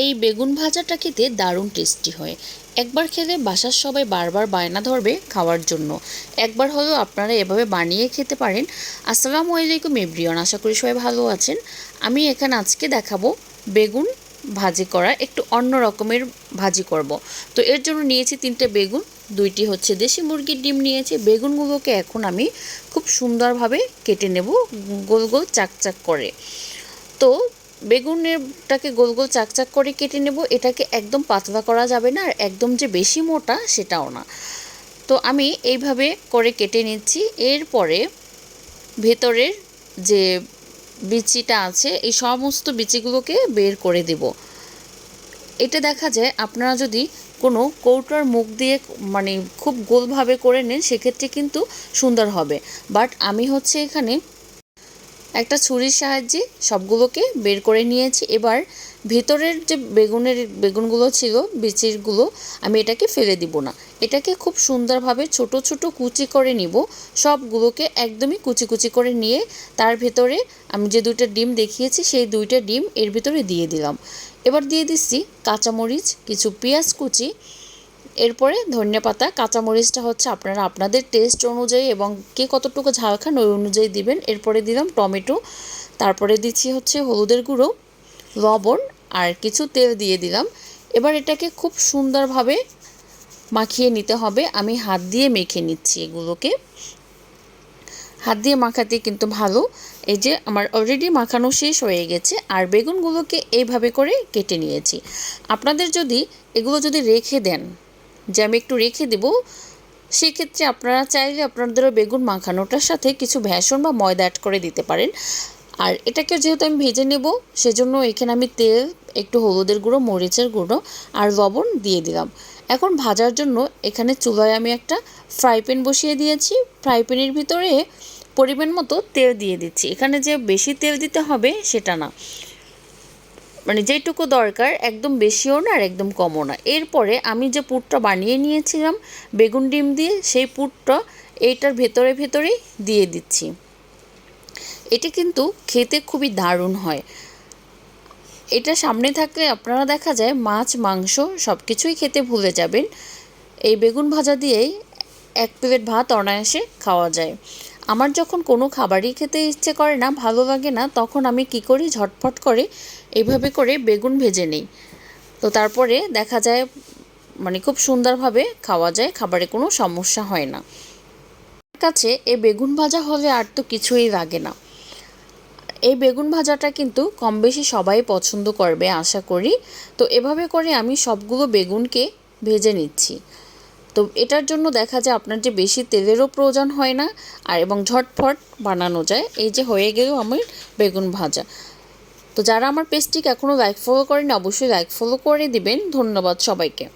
এই বেগুন ভাজাটা খেতে দারুণ টেস্টি হয়। একবার খেলে বাসার সবাই বারবার বায়না ধরবে খাওয়ার জন্য। একবার হলেও আপনারা এভাবে বানিয়ে খেতে পারেন। আসসালামু আলাইকুম এভরিওয়ান, আশা করি সবাই ভালো আছেন। আমি এখানে আজকে দেখাবো বেগুন ভাজি করা, একটু অন্য রকমের ভাজি করব। তো এর জন্য নিয়েছি তিনটে বেগুন, দুইটি হচ্ছে দেশি মুরগির ডিম নিয়েছি। বেগুনগুলোকে এখন আমি খুব সুন্দরভাবে কেটে নেব গোল গোল চাকচাক করে। তো বেগুনেরটাকে গোল গোল চাকচাক করে কেটে নেব, এটাকে একদম পাতলা করা যাবে না, আর একদম যে বেশি মোটা সেটাও না। তো আমি এইভাবে করে কেটে নিচ্ছি, এরপরে ভেতরের যে বিচিটা আছে, এই সমস্ত বিচিগুলোকে বের করে দেব। এটা দেখা যায়, আপনারা যদি কোনো কৌটার মুখ দিয়ে মানে খুব গোলভাবে করে নেন, সেক্ষেত্রে কিন্তু সুন্দর হবে। বাট আমি হচ্ছে এখানে একটা ছুরির সাহায্যে সবগুলোকে বের করে নিয়েছি। এবার ভেতরের যে বেগুনের, বেগুনগুলো ছিল, বিচিরগুলো, আমি এটাকে ফেলে দিব না। এটাকে খুব সুন্দরভাবে ছোট ছোট কুচি করে নিব। সবগুলোকে একদমই কুচি কুচি করে নিয়ে তার ভেতরে আমি যে দুইটা ডিম দেখিয়েছি, সেই দুইটা ডিম এর ভিতরে দিয়ে দিলাম। এবার দিয়ে দিচ্ছি কাঁচামরিচ, কিছু পেঁয়াজ কুচি এরপরে ধনিয়া পাতা, কাঁচামরিচটা হচ্ছে আপনারা আপনাদের টেস্ট অনুযায়ী এবং কে কতটুকু ঝাল খান ওই অনুযায়ী দিবেন। এরপরে দিলাম টমেটো, তারপরে দিচ্ছি হচ্ছে হলুদের গুঁড়ো, লবণ আর কিছু তেল দিয়ে দিলাম। এবার এটাকে খুব সুন্দরভাবে মাখিয়ে নিতে হবে। আমি হাত দিয়ে মেখে নিচ্ছি এগুলোকে। হাত দিয়ে মাখাতে কিন্তু ভালো। এই যে আমার অলরেডি মাখানো শেষ হয়ে গেছে আর বেগুনগুলোকে এইভাবে করে কেটে নিয়েছি। আপনাদের যদি এগুলো যদি রেখে দেন যে আমি একটু রেখে দেবো, সেক্ষেত্রে আপনারা চাইলে আপনাদেরও বেগুন মাখানোটার সাথে কিছু ভেষণ বা ময়দা অ্যাড করে দিতে পারেন। আর এটাকে যেহেতু আমি ভেজে নেব, সেজন্য এখানে আমি তেল, একটু হলুদের গুঁড়ো, মরিচের গুঁড়ো আর লবণ দিয়ে দিলাম। এখন ভাজার জন্য এখানে চুলায় আমি একটা ফ্রাই প্যান বসিয়ে দিয়েছি। ফ্রাই প্যানের ভিতরে পরিমাণ মতো তেল দিয়ে দিচ্ছি। এখানে যে বেশি তেল দিতে হবে সেটা না। মানে যেটুকু দরকার, একদম বেশিও না আর একদম কমও না। এরপরে আমি যে পুরটা বানিয়ে নিয়েছিলাম, বেগুন ডিম দিয়ে, সেই পুরটা এইটার ভেতরে ভেতরেই দিয়ে দিচ্ছি। এটি কিন্তু খেতে খুবই দারুণ হয়। এটা সামনে থাকলে আপনারা দেখা যায় মাছ, মাংস সব কিছুই খেতে ভুলে যাবেন। এই বেগুন ভাজা দিয়েই এক প্লেট ভাত অনায়াসে খাওয়া যায়। আমার যখন কোনো খাবারই খেতে ইচ্ছে করে না, ভালো লাগে না, তখন আমি কি করি? ঝটফট করে এইভাবে করে বেগুন ভেজে নিই। তো তারপরে দেখা যায় মানে খুব সুন্দরভাবে খাওয়া যায়, খাবারে কোনো সমস্যা হয় না। কাছে এই বেগুন ভাজা হলে আর তো কিছুই লাগে না। এই বেগুন ভাজাটা কিন্তু কম বেশি সবাই পছন্দ করবে, আশা করি। তো এভাবে করে আমি সবগুলো বেগুনকে ভেজে নিচ্ছি। তো এটার জন্য দেখা যায় আপনার যে বেশি তেলেরও প্রয়োজন হয় না আর এবং ঝটফট বানানো যায়। এই যে হয়ে গেলেও আমার বেগুন ভাজা। তো যারা আমার পেজটিকে এখনও লাইক ফলো করেনি অবশ্যই লাইক ফলো করে দিবেন। ধন্যবাদ সবাইকে।